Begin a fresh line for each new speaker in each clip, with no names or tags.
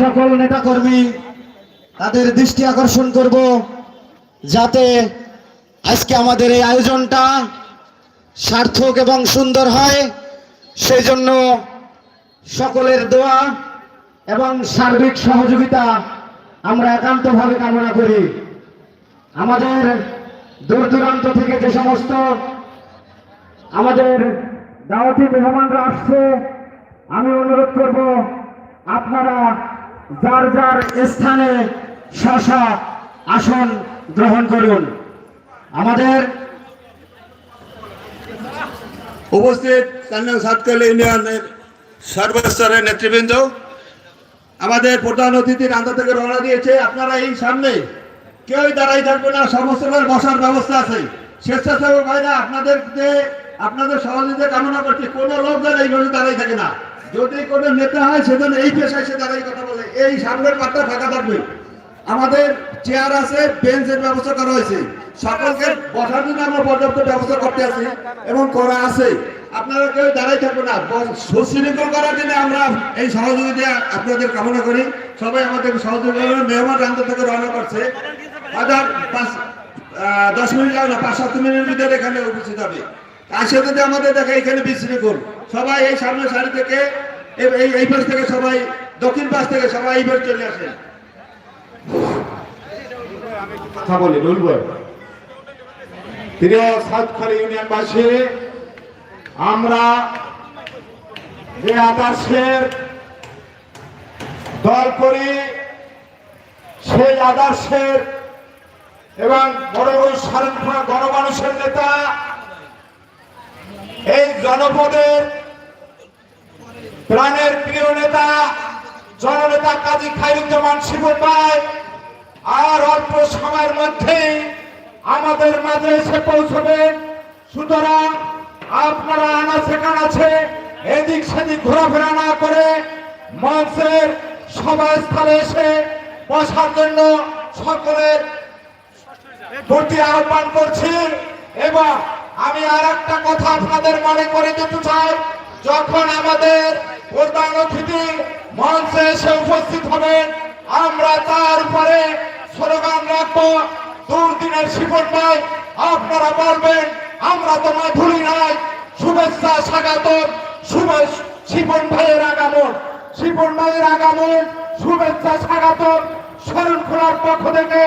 সকল নেতাকর্মী তাদের দৃষ্টি আকর্ষণ করব যাতে আজকে আমাদের এই আয়োজনটা সার্থক এবং সুন্দর হয়। সেই জন্য সকলের দোয়া এবং সার্বিক সহযোগিতা আমরা একান্তভাবে কামনা করি। আমাদের দূর দূরান্ত থেকে যে সমস্ত আমাদের দাওয়াতি মেহমানরা আসছে, আমি অনুরোধ করব আপনারা যার যার স্থানে শশা আসন গ্রহণ করুন। আমাদের
উপস্থিত কান্নাং সাতকাল ইউনিয়নের সর্বস্তরের নেতৃবৃন্দ, আমাদের প্রধান অতিথির আন্দা থেকে রওনা দিয়েছে। আপনারা এই সামনে কেউই দাঁড়াই থাকবে না সমস্ত বসার ব্যবস্থা আছে। স্বেচ্ছাসেবক ভাইরা আপনাদের আপনাদের সহযোগিতা কামনা করছে। কোনো লোক যেন দাঁড়াই থাকে না। যদি কোনো নেতা হয়, সেজন্য এই পেশায় সে দাঁড়াই কথা বলে। এই সামনের পাটটা ফাঁকা থাকবে। আমাদের চেয়ার আছে, বেঞ্চের ব্যবস্থা করা হয়েছে। সকলকে বসার জন্য আমরা পর্যাপ্ত ব্যবস্থা করতে আছি এবং করা আছে। আপনারা কেউ দাঁড়াই থাকবে না। সুশৃঙ্খল করার জন্য আমরা এই সহযোগিতা আপনাদের কামনা করি। সবাই আমাদের সহযোগিতা। মেহমান রান্ত থেকে রওনা করছে। হাজার পাঁচ দশ মিনিট লাগবে না, পাঁচ সাত মিনিটের ভিতরে এখানে উপস্থিত হবে। তার সাথে যে আমাদের দেখা, এখানে বিশৃঙ্খল সবাই এই সামনের সারি থেকে, এই- এই পাশ থেকে সবাই, দক্ষিণ পাশ থেকে সবাই এই চলে আসেন।
কথা বলি বলব প্রিয় সাতখালি ইউনিয়নবাসী, আমরা যে আদর্শের দল করি, সেই আদর্শের এবং বড় বড় সারেন্দ্র গণমানুষের নেতা এই জনপদের প্রাণের প্রিয় নেতা, জননেতা কাজী খাইরুজ্জামান শিবু পায় আর অল্প সময়ের মধ্যেই আমাদের মাঝে এসে পৌঁছবেন সুতরাং আপনারা আনাচে কানাচে এদিক সেদিক ঘোরাফেরা না করে মঞ্চের সভাস্থলে এসে বসার জন্য সকলের প্রতি আহ্বান করছি এবং আমি আর একটা কথা আপনাদের মনে করে দিতে চাই। যখন আমাদের প্রধান অতিথি মঞ্চে এসে উপস্থিত হবেন, আমরা তার উপরে স্লোগান রাখব, দুর্দিনের শিপন ভাই আপনারা বলবেন, আমরা তোমায় ভুলি নাই শুভেচ্ছা স্বাগত শুভেচ্ছ শিপন ভাইয়ের আগমন। শিপন ভাইয়ের আগমন, শুভেচ্ছা স্বাগত স্মরণ খোলার পক্ষ থেকে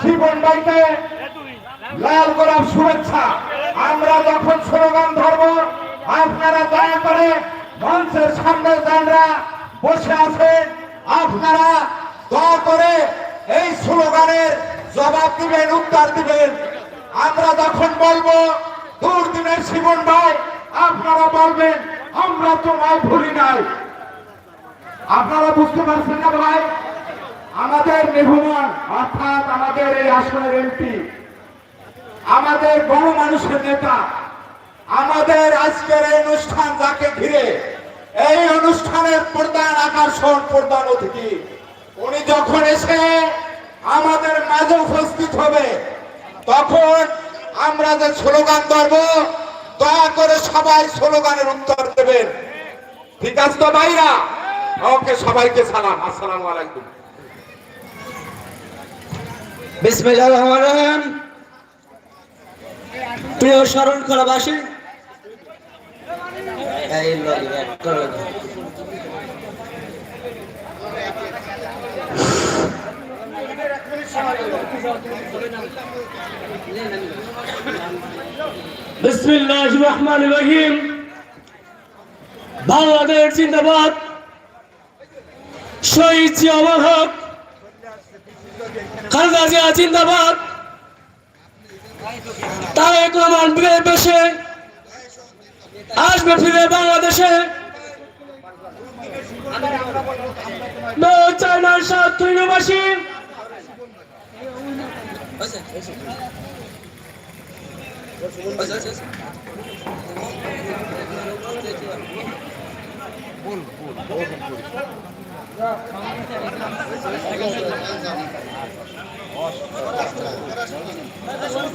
শিবন ভাইকে লাল গোলাপ শুভেচ্ছা। আমরা যখন স্লোগান ধরব, আপনারা দয়া করে মঞ্চের সামনে যারা বসে আছেন আপনারা দয়া করে এই স্লোগানের জবাব দিবেন, উত্তর দিবেন। আমরা যখন বলব দুর্দিনের শিবন ভাই, আপনারা বলবেন, আমরা তোমায় ভুলি নাই। আপনারা বুঝতে পারছেন না ভাই? আমাদের মেহমান অর্থাৎ আমাদের এই আসনের এমপি আমাদের বড় মানুষের নেতা, আমাদের আজকের এই অনুষ্ঠান যাকে ঘিরে, এই অনুষ্ঠানের প্রধান আকর্ষণ, প্রধান অতিথি, উনি যখন এসে আমাদের মাঝে উপস্থিত হবে, তখন আমরা যে স্লোগান ধরব, দয়া করে সবাই স্লোগানের উত্তর দেবেন। ঠিক আছে তো ভাইরা? ওকে সবাইকে সালাম, আসসালামু আলাইকুম।
বিসমিল্লাহ রহমান রহিম। প্রিয় স্মরণ ললি এক বিসমিল্লাহ রহমান রহিম। বাংলাদেশ জিন্দাবাদ। শহীদ জিয়া হক, খালেদা জিয়া জিন্দাবাদ। তারেক রহমান বিদায় পেশে আসবে ফিরে বাংলাদেশে। China সাত তৈরবাসী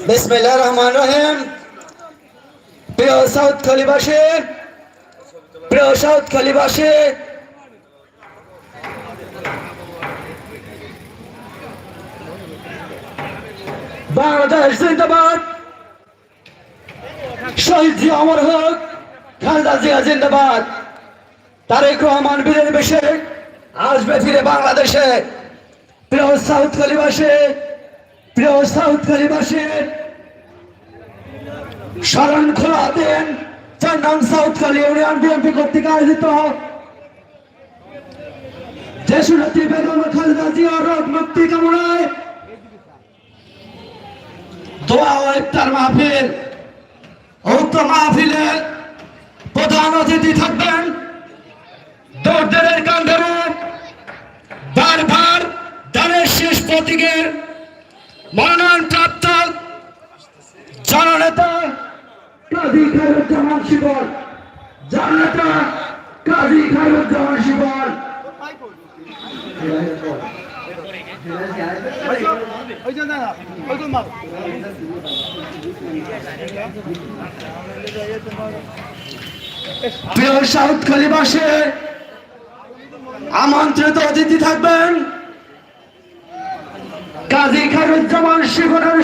বিসমিল্লাহ বাংলাদেশ জিন্দাবাদ। শহীদ জি অমর হোক, খালদা জিয়া জিন্দাবাদ। তারেক রহমান বীরের বেশে আসবে ফিরে বাংলাদেশে। প্রিয় সাউথ কালীবাসী প্রিয় সাউথ কালীবাসী স্মরণ খোলা দেন চার নং সাউথ কালী ইউনিয়ন বিএনপি কর্তৃক আয়োজিত। দেশনেত্রী বেগম খালেদা জিয়া রোগ মুক্তি কামনায় দোয়া ও ইফতার মাহফিল, উক্ত মাহফিলের প্রধান অতিথি থাকবেন। দৌড়দের কান্ডারে প্রতীকের মনোনয়ন প্রাপ্ত জননেতা কাজী খায়রুজ্জামান প্রিয় সাউথ খালিবাসে আমন্ত্রিত অতিথি থাকবেন। কাজী খায়রুজ্জামান শিবনের